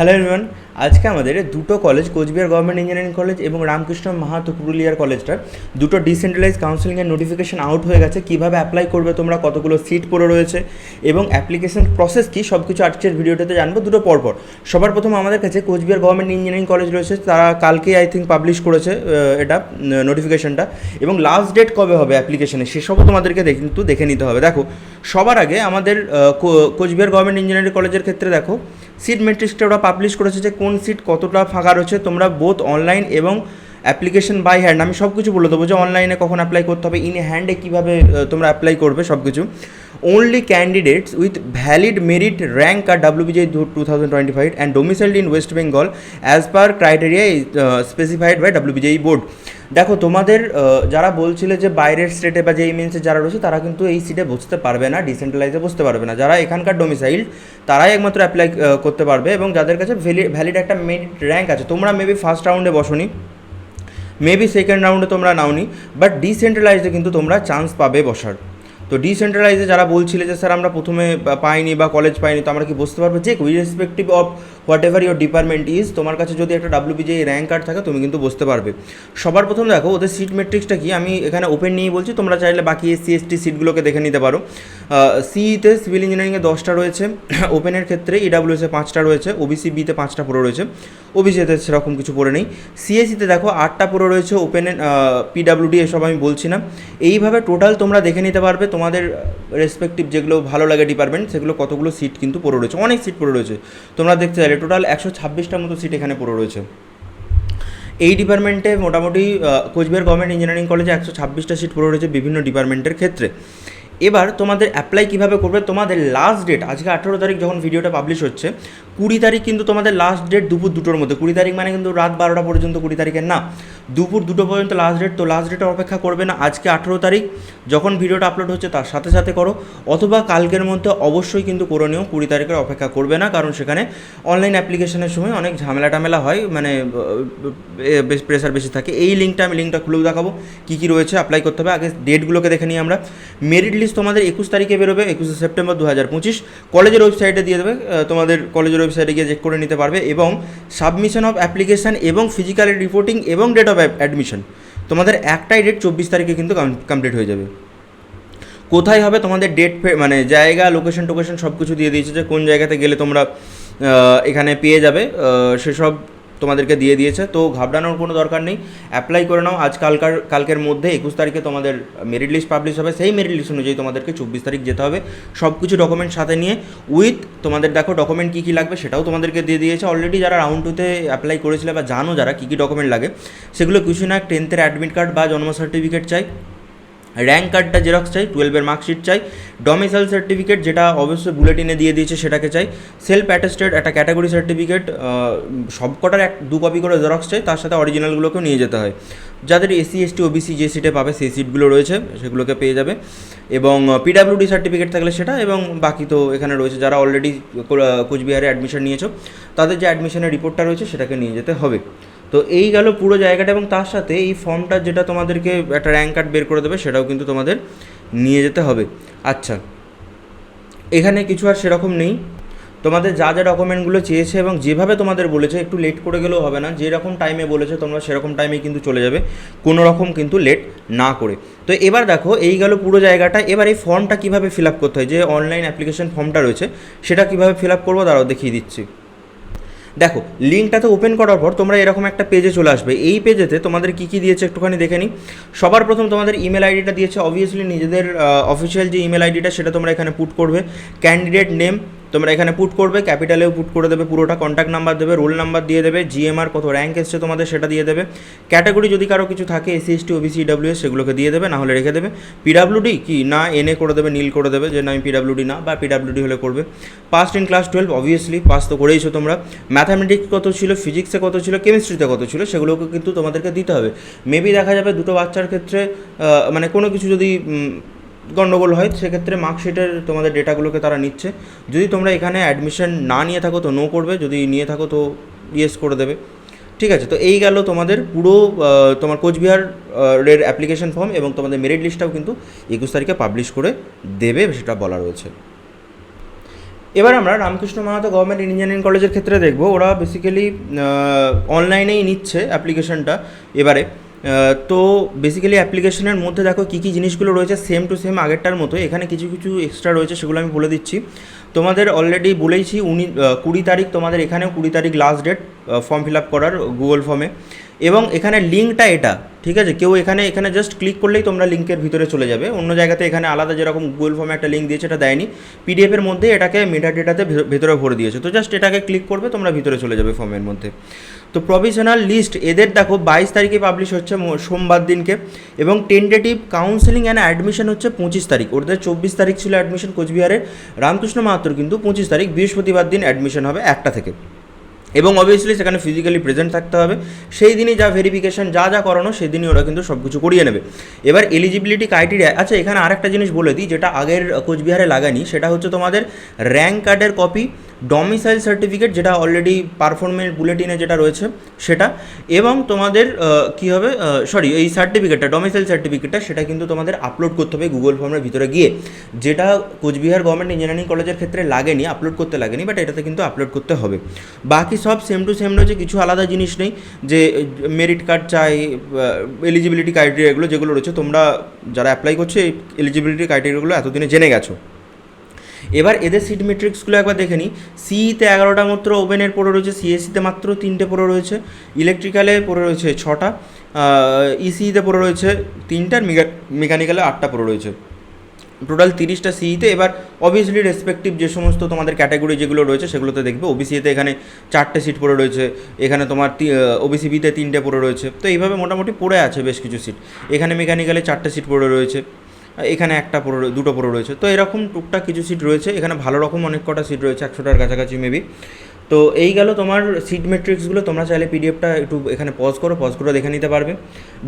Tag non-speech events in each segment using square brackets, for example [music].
Hello everyone আজকে আমাদের দুটো college Coochbehar government engineering college এবং রামকৃষ্ণ মাহাতো পুরুলিয়ার কলেজটার দুটো ডিসেন্ট্রালাইজ কাউন্সিলিংয়ের নোটিফিকেশন আউট হয়ে গেছে। কীভাবে অ্যাপ্লাই করবে তোমরা, কতগুলো সিট পড়ে রয়েছে এবং অ্যাপ্লিকেশন প্রসেস কী সব কিছু আজকের ভিডিওটাতে জানব দুটো পরপর। সবার প্রথম আমাদের কাছে কোচবিহার গভর্নমেন্ট ইঞ্জিনিয়ারিং কলেজ রয়েছে, তারা কালকে আই থিঙ্ক পাবলিশ করেছে এটা নোটিফিকেশনটা এবং লাস্ট ডেট কবে হবে অ্যাপ্লিকেশনে সেসবও তোমাদেরকে কিন্তু দেখে নিতে হবে। দেখো, সবার আগে আমাদের কোচবিহার গভর্নমেন্ট ইঞ্জিনিয়ারিং কলেজের ক্ষেত্রে দেখো সিট ম্যাট্রিক্সটা ওরা পাবলিশ করেছে যে কোন সিট কতটা ফাঁকা রয়েছে। তোমরা বোথ অনলাইন এবং অ্যাপ্লিকেশন বাই হ্যান্ড আমি সব কিছু বলে দেবো যে অনলাইনে কখন অ্যাপ্লাই করতে হবে ইন হ্যান্ডে কীভাবে তোমরা অ্যাপ্লাই করবে সব কিছু with valid merit rank R WBJE two thousand twenty five and domiciled in West Bengal as per criteria specified by WBJEE board দেখো, তোমাদের যারা বলছিলে যে বাইরের স্টেটে বা যে মেন্সে যারা রয়েছে, তারা কিন্তু এই সিটে বসতে পারবে না ডিসেন্ট্রালাইজে বসতে পারবে না। যারা এখানকার ডোমিসাইল তারাই একমাত্র অ্যাপ্লাই করতে পারবে এবং যাদের কাছে ভ্যালিড একটা মেরিট র্যাঙ্ক আছে, তোমরা মেবি ফার্স্ট রাউন্ডে বসনি। মেবি সেকেন্ড রাউন্ডে তোমরা নাওনি বাট ডিসেন্ট্রালাইজে কিন্তু তোমরা চান্স পাবে বসার। তো ডিসেন্ট্রালাইজে যারা বলছিলে যে, স্যার, আমরা প্রথমে পাইনি বা কলেজ পাইনি, তো আমরা কি বুঝতে পারব? যে irrespective of whatever your department is তোমার কাছে যদি একটা ডাব্লিউবিজে র্যাঙ্ক কার্ড থাকে, তুমি কিন্তু বুঝতে পারবে। সবার প্রথম দেখো, ওদের সিট মেট্রিক্সটা কি? আমি এখানে ওপেন নিয়ে বলছি, তোমরা চাইলে বাকি এসসি এসটি সিটগুলোকে দেখে নিতে পারো। সিইতে সিভিল ইঞ্জিনিয়ারিংয়ে দশটা রয়েছে [clears throat] ওপেনের ক্ষেত্রে ইডাব্লিউএসে পাঁচটা রয়েছে ওবিসি বিতে পাঁচটা পুরো রয়েছে ওবিসিতে সেরকম কিছু পড়ে নেই। সিএসিতে দেখো আটটা পুরো রয়েছে ওপেনে পিডাব্লিউডি এসব আমি বলছি না। এইভাবে টোটাল তোমরা দেখে নিতে পারবে, তোমাদের রেসপেক্টিভ যেগুলো ভালো লাগে ডিপার্টমেন্ট সেগুলো কতগুলো সিট কিন্তু পড়ে রয়েছে, অনেক সিট পড়ে রয়েছে। তোমরা দেখতে চাইলে টোটাল একশো ছাব্বিশটার মতো সিট এখানে পড়ে রয়েছে। এই ডিপার্টমেন্টে মোটামুটি কোচবিহার গভর্নমেন্ট ইঞ্জিনিয়ারিং কলেজে একশো ছাব্বিশটা সিট পড়ে রয়েছে বিভিন্ন ডিপার্টমেন্টের ক্ষেত্রে। এবার তোমাদের অ্যাপ্লাই কীভাবে করবে? তোমাদের লাস্ট ডেট আজকে আঠেরো তারিখ যখন ভিডিওটা পাবলিশ হচ্ছে, কুড়ি তারিখ কিন্তু তোমাদের লাস্ট ডেট দুপুর দুটোর মধ্যে। কুড়ি তারিখ মানে কিন্তু রাত বারোটা পর্যন্ত কুড়ি তারিখের না। দুপুর দুটো পর্যন্ত লাস্ট ডেট তো লাস্ট ডেটে অপেক্ষা করবে না আজকে আঠেরো তারিখ। যখন ভিডিওটা আপলোড হচ্ছে তার সাথে সাথে করো। অথবা কালকের মধ্যে অবশ্যই কিন্তু করে নিও, কুড়ি তারিখের অপেক্ষা করবে না, কারণ সেখানে অনলাইন অ্যাপ্লিকেশনের সময় অনেক ঝামেলা টামেলা হয় মানে বেশ প্রেশার বেশি থাকে। এই লিঙ্কটা আমি লিঙ্কটা খুলেও দেখাবো, কী কী রয়েছে অ্যাপ্লাই করতে হবে। আগে ডেটগুলোকে দেখে নিই আমরা। মেরিট লিস্ট তোমাদের একুশ তারিখে বেরোবে, একুশে সেপ্টেম্বর দু হাজার পঁচিশ। কলেজের ওয়েবসাইটে দিয়ে দেবে তোমাদের কলেজের ওয়েবসাইটে গিয়ে চেক করে নিতে পারবে। এবং সাবমিশন অফ অ্যাপ্লিকেশান এবং ফিজিক্যাল রিপোর্টিং এবং ডেট অফ অ্যাডমিশন তোমাদের একটাই ডেট চব্বিশ তারিখে কিন্তু কমপ্লিট হয়ে যাবে। কোথায় হবে তোমাদের ডেট মানে জায়গা লোকেশন টোকেশন সব কিছু দিয়ে দিয়েছে যে কোন জায়গাতে গেলে তোমরা এখানে পেয়ে যাবে। সেসব তোমাদেরকে দিয়ে দিয়েছে, তো ঘাবড়ানোর কোনো দরকার নেই। অ্যাপ্লাই করে নাও, আজ কালকার, কালকের মধ্যে একুশ তারিখে তোমাদের মেরিট লিস্ট পাবলিশ হবে, সেই মেরিট লিস্ট অনুযায়ী তোমাদেরকে চব্বিশ তারিখ যেতে হবে। সব কিছু ডকুমেন্ট সাথে নিয়ে উইথ তোমাদের দেখো ডকুমেন্ট কী কী লাগবে সেটাও তোমাদেরকে দিয়ে দিয়েছে। অলরেডি যারা রাউন্ড টুতে অ্যাপ্লাই করেছিলে বা জানো যারা কী কী ডকুমেন্ট লাগে, সেগুলো কিছু না টেন্থের অ্যাডমিট কার্ড বা জন্ম সার্টিফিকেট চাই। র্যাঙ্ক কার্ডটা জেরক্স চাই টুয়েলভের মার্কশিট চাই ডমিসাইল সার্টিফিকেট যেটা অবশ্যই বুলেটিনে দিয়ে দিয়েছে সেটাকে চাই সেলফ অ্যাটেস্টেড একটা ক্যাটাগরি সার্টিফিকেট সব কটার এক, দু কপি করে জেরক্স চাই, তার সাথে অরিজিনালগুলোকেও নিয়ে যেতে হয়। যাদের এসসি এসটি ওবিসি যে সিটে পাবে, সেই সিটগুলো রয়েছে, সেগুলোকে পেয়ে যাবে। এবং পিডাব্লিউডি সার্টিফিকেট থাকলে সেটা, এবং বাকি তো এখানে রয়েছে, যারা অলরেডি কোচবিহারে অ্যাডমিশন নিয়েছো, তাদের যে অ্যাডমিশনের রিপোর্টটা রয়েছে, সেটাকে নিয়ে যেতে হবে। তো এই গেল পুরো জায়গাটা এবং তার সাথে এই ফর্মটা যেটা তোমাদেরকে একটা র্যাঙ্ক কার্ড বের করে দেবে সেটাও কিন্তু তোমাদের নিয়ে যেতে হবে। আচ্ছা এখানে কিছু আর সেরকম নেই। তোমাদের যা যা ডকুমেন্টগুলো চেয়েছে এবং যেভাবে তোমাদের বলেছে, একটু লেট করে গেলেও হবে না, যেরকম টাইমে বলেছে তোমরা সেরকম টাইমে কিন্তু চলে যাবে কোনো রকম কিন্তু লেট না করে। তো এবার দেখো, এই গেল পুরো জায়গাটা, এবার এই ফর্মটা কীভাবে ফিল আপ করতে হয়? যে অনলাইন অ্যাপ্লিকেশন ফর্মটা রয়েছে, সেটা কীভাবে ফিল আপ করব? দাঁড়াও দেখিয়ে দিচ্ছি। দেখো লিঙ্কটাতে ওপেন করার পর তোমরা এরকম একটা পেজে চলে আসবে। এই পেজেতে তোমাদের কী কী দিয়েছে একটুখানি দেখে নিই। সবার প্রথম তোমাদের ইমেল আইডিটা দিয়েছে। অবভিয়াসলি নিজেদের অফিসিয়াল যে ইমেল আইডিটা সেটা তোমরা এখানে পুট করবে। ক্যান্ডিডেট নেম তোমরা এখানে পুট করবে ক্যাপিটালেও পুট করে দেবে, পুরোটা কন্ট্যাক্ট নাম্বার দেবে রোল নাম্বার দিয়ে দেবে জিএমআর কত র্যাঙ্ক এসছে তোমাদের সেটা দিয়ে দেবে। ক্যাটাগরি যদি কারও কিছু থাকে এসসি এসটি ওবিসি ডাব্লিউএস সেগুলোকে দিয়ে দেবে না হলে রেখে দেবে। পিডাব্লিউডি কি? না এনএ করে দেবে, নীল করে দেবে, যে না, আমি পিডাব্লিউডি না, বা পিডাব্লিউডি হলে করবে। Passed in class twelve obviously pass তো করেইছো তোমরা। ম্যাথামেটিক্স কত ছিল ফিজিক্সে কত ছিল কেমিস্ট্রিতে কত ছিল, সেগুলোকে কিন্তু তোমাদেরকে দিতে হবে। মেবি দেখা যাবে দুটো বাচ্চার ক্ষেত্রে মানে কোনো কিছু যদি গণ্ডগোল হয়, সেক্ষেত্রে মার্কশিটের তোমাদের ডেটাগুলোকে তারা নিচ্ছে। যদি তোমরা এখানে অ্যাডমিশন না নিয়ে থাকো তো নো করবে, যদি নিয়ে থাকো তো ইয়েস করে দেবে। ঠিক আছে, তো এই গেল তোমাদের পুরো তোমার কোচবিহার এর অ্যাপ্লিকেশন ফর্ম এবং তোমাদের মেরিট লিস্টটাও কিন্তু একুশ তারিখে পাবলিশ করে দেবে, সেটা বলা রয়েছে। এবার আমরা রামকৃষ্ণ মাহাতো গভর্নমেন্ট ইঞ্জিনিয়ারিং কলেজের ক্ষেত্রে দেখব। ওরা বেসিক্যালি অনলাইনেই নিচ্ছে অ্যাপ্লিকেশনটা এবারে। তো বেসিক্যালি অ্যাপ্লিকেশনের মধ্যে দেখো কী কী জিনিসগুলো রয়েছে সেম টু সেম আগেরটার মতো এখানে কিছু কিছু এক্সট্রা রয়েছে সেগুলো আমি বলে দিচ্ছি। তোমাদের অলরেডি বলেইছি, উনি কুড়ি তারিখ তোমাদের এখানেও কুড়ি তারিখ last date form fill up করার গুগল ফর্মে এবং এখানে লিঙ্কটা এটা, ঠিক আছে? কেউ এখানে এখানে জাস্ট ক্লিক করলেই তোমরা লিঙ্কের ভিতরে চলে যাবে। অন্য জায়গাতে এখানে আলাদা যেরকম গুগল ফর্মে একটা লিঙ্ক দিয়েছে, এটা দেয়নি। পিডিএফের মধ্যে এটাকে মেটা ডেটাতে ভেতরে ভরে দিয়েছে। তো জাস্ট এটাকে ক্লিক করবে, তোমরা ভিতরে চলে যাবে ফর্মের মধ্যে। তো প্রভিশনাল লিস্ট এদের দেখো বাইশ তারিখে পাবলিশ হচ্ছে সোমবার দিনকে এবং টেন্টেটিভ কাউন্সেলিং অ্যান্ড অ্যাডমিশন হচ্ছে পঁচিশ তারিখ। ওদের চব্বিশ তারিখ ছিল অ্যাডমিশন কোচবিহারের রামকৃষ্ণ মাহাতোর কিন্তু পঁচিশ তারিখ, বৃহস্পতিবার দিন অ্যাডমিশন হবে একটা থেকে। এবং অবভিয়াসলি সেখানে ফিজিক্যালি প্রেজেন্ট থাকতে হবে। সেই দিনই যা ভেরিফিকেশন যা যা করানো সেই দিনই ওরা কিন্তু সব কিছু করিয়ে নেবে। এবার এলিজিবিলিটি ক্রাইটেরিয়া আচ্ছা এখানে আরেকটা জিনিস বলে দিই, যেটা আগের কোচবিহারে লাগানি সেটা হচ্ছে তোমাদের র্যাঙ্ক কার্ডের কপি ডমিসাইল সার্টিফিকেট যেটা অলরেডি পারফরমেন্স বুলেটিনে যেটা রয়েছে, সেটা। এবং তোমাদের কী হবে সরি এই সার্টিফিকেটটা ডমিসাইল সার্টিফিকেটটা সেটা কিন্তু তোমাদের আপলোড করতে হবে গুগল ফর্মের ভিতরে গিয়ে। যেটা কোচবিহার গভর্নমেন্ট ইঞ্জিনিয়ারিং কলেজের ক্ষেত্রে লাগেনি আপলোড করতে লাগেনি বাট এটাতে কিন্তু আপলোড করতে হবে। বাকি সব সেম টু সেম রয়েছে, কিছু আলাদা জিনিস নেই, যে মেরিট কার্ড চাই এলিজিবিলিটি ক্রাইটেরিয়া এগুলো যেগুলো রয়েছে, তোমরা যারা অ্যাপ্লাই করছ, এই এলিজিবিলিটি ক্রাইটেরিয়াগুলো এতদিনে জেনে গেছো। এবার এদের সিট মেট্রিক্সগুলো একবার দেখে নিই। সিইতে এগারোটা মাত্র ওভেনের পড়ে রয়েছে সিএসসিতে মাত্র তিনটে পড়ে রয়েছে ইলেকট্রিক্যালে পড়ে রয়েছে ছটা ইসিইতে পড়ে রয়েছে তিনটার মেকানিক্যালে আটটা পড়ে রয়েছে। টোটাল তিরিশটা সিইতে এবার অবভিয়াসলি রেসপেক্টিভ যে সমস্ত তোমাদের ক্যাটাগরি যেগুলো রয়েছে, সেগুলোতে দেখবে ওবিসিতে এখানে চারটে সিট পড়ে রয়েছে, এখানে তোমার ওবিসি বিতে তিনটে পড়ে রয়েছে। তো এইভাবে মোটামুটি পড়ে আছে বেশ কিছু সিট এখানে মেকানিক্যালে চারটে সিট পড়ে রয়েছে। এখানে একটা পড়ে রয়ে- দুটো পড়ে রয়েছে। তো এরকম টুকটাক কিছু সিট রয়েছে। এখানে ভালো রকম অনেক কটা সিট রয়েছে, একশোটার কাছাকাছি মেবি তো এই গেল তোমার সিট মেট্রিক্সগুলো তোমরা চাইলে পিডিএফটা একটু এখানে পজ করো পজ করে দেখে নিতে পারবে।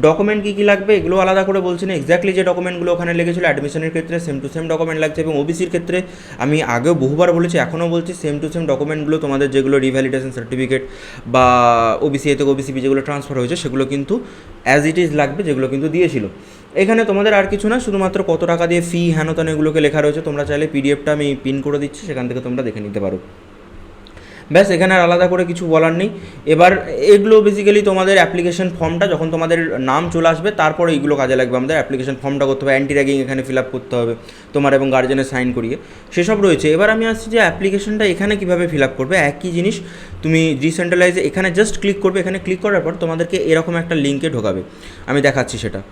ডকুমেন্ট কী কী লাগবে এগুলো আলাদা করে বলছি না। এক্স্যাক্টলি যে ডকুমেন্টগুলো ওখানে লেগেছিলো অ্যাডমিশনের ক্ষেত্রে সেম টু সেম ডকুমেন্ট লাগছে এবং ওবিসির ক্ষেত্রে আমি আগেও বহুবার বলেছি, এখনও বলছি সেম টু সেম ডকুমেন্টগুলো তোমাদের যেগুলো রিভ্যালিডেশন সার্টিফিকেট বা ওবিসি এতে ওবিসি যেগুলো ট্রান্সফার হয়েছে, সেগুলো কিন্তু অ্যাজ ইট ইজ লাগবে, যেগুলো কিন্তু দিয়েছিল। এখানে তোমাদের আর কিছু না, শুধুমাত্র কত টাকা দিয়ে ফি হেন তেন এগুলোকে লেখা রয়েছে। তোমরা চাইলে পিডিএফটা আমি পিন করে দিচ্ছি, সেখান থেকে তোমরা দেখে নিতে পারো। ব্যাস, এখানে আর আলাদা করে কিছু বলার নেই। এবার এগুলো বেসিক্যালি তোমাদের অ্যাপ্লিকেশন ফর্মটা যখন তোমাদের নাম চলে আসবে, তারপরে এইগুলো কাজে লাগবে। আমাদের অ্যাপ্লিকেশন ফর্মটা করতে হবে অ্যান্টি র্যাগিং এখানে ফিল আপ করতে হবে, তোমার এবং গার্জেনের সাইন করিয়ে। সেসব রয়েছে। এবার আমি আসছি যে অ্যাপ্লিকেশনটা এখানে কীভাবে ফিল আপ করবে। একই জিনিস, তুমি ডিসেন্ট্রালাইজে এখানে জাস্ট ক্লিক করবে। এখানে ক্লিক করার পর তোমাদেরকে এরকম একটা লিঙ্কে ঢোকাবে। আমি দেখাচ্ছি সেটা।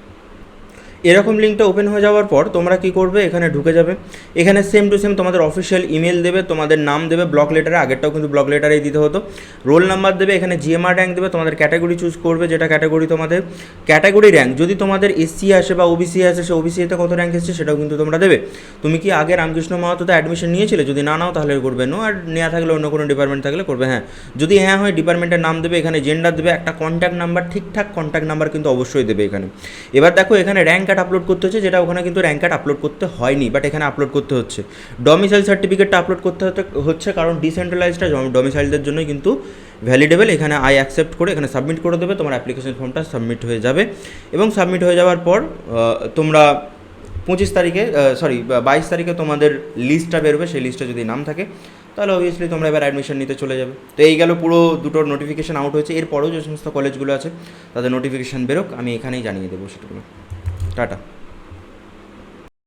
এরকম লিঙ্কটা ওপেন হয়ে যাওয়ার পর তোমরা কি করবে? এখানে ঢুকে যাবে। এখানে সেম টু সেম তোমাদের অফিসিয়াল ইমেল দেবে, তোমাদের নাম দেবে ব্লক লেটারে আগেরটাও কিন্তু ব্লক লেটারেই দিতে হতো। রোল নাম্বার দেবে, এখানে জিএমআর র্যাঙ্ক দেবে, তোমাদের ক্যাটাগরি চুজ করবে, যেটা ক্যাটাগরি তোমাদের ক্যাটাগরি র্যাঙ্ক যদি তোমাদের এসসি আসে বা ওবিসি আসে, সে ওবিসিতে কত র্যাঙ্ক এসেছে সেটাও কিন্তু তোমরা দেবে। তুমি কি আগে রামকৃষ্ণ মাহাতোতে অ্যাডমিশন নিয়েছিলে? যদি না নাও, তাহলে করবে। নো আর নেওয়া থাকলে অন্য কোনো ডিপার্টমেন্ট থাকলে করবে হ্যাঁ। যদি হ্যাঁ হয় ডিপার্টমেন্টের নাম দেবে, এখানে জেন্ডার দেবে, একটা কন্ট্যাক্ট নাম্বার ঠিকঠাক কন্ট্যাক্ট নাম্বার কিন্তু অবশ্যই দেবে এখানে। এবার দেখো, এখানে র্যাঙ্ক কার্ড আপলোড করতে হচ্ছে, যেটা ওখানে কিন্তু র্যাঙ্ক কার্ড আপলোড করতে হয়নি বাট এখানে আপলোড করতে হচ্ছে। ডমিসাইল সার্টিফিকেটটা আপলোড করতে হচ্ছে কারণ ডিসেন্ট্রালাইজটা ডমিসাইলদের জন্যই কিন্তু ভ্যালিডেবল এখানে আই অ্যাকসেপ্ট করে, এখানে সাবমিট করে দেবে, তোমার অ্যাপ্লিকেশন ফর্মটা সাবমিট হয়ে যাবে। এবং সাবমিট হয়ে যাওয়ার পর তোমরা পঁচিশ তারিখে সরি বাইশ তারিখে তোমাদের লিস্টটা বেরোবে, সেই লিস্টে যদি নাম থাকে, তাহলে অবভিয়াসলি তোমরা এবার অ্যাডমিশন নিতে চলে যাবে। তো এই গেল পুরো দুটোর নোটিফিকেশান আউট হয়েছে। এরপরেও যে সমস্ত কলেজগুলো আছে, তাদের নোটিফিকেশান বেরোক, আমি এখানেই জানিয়ে দেবো সেগুলো ടാറ്റ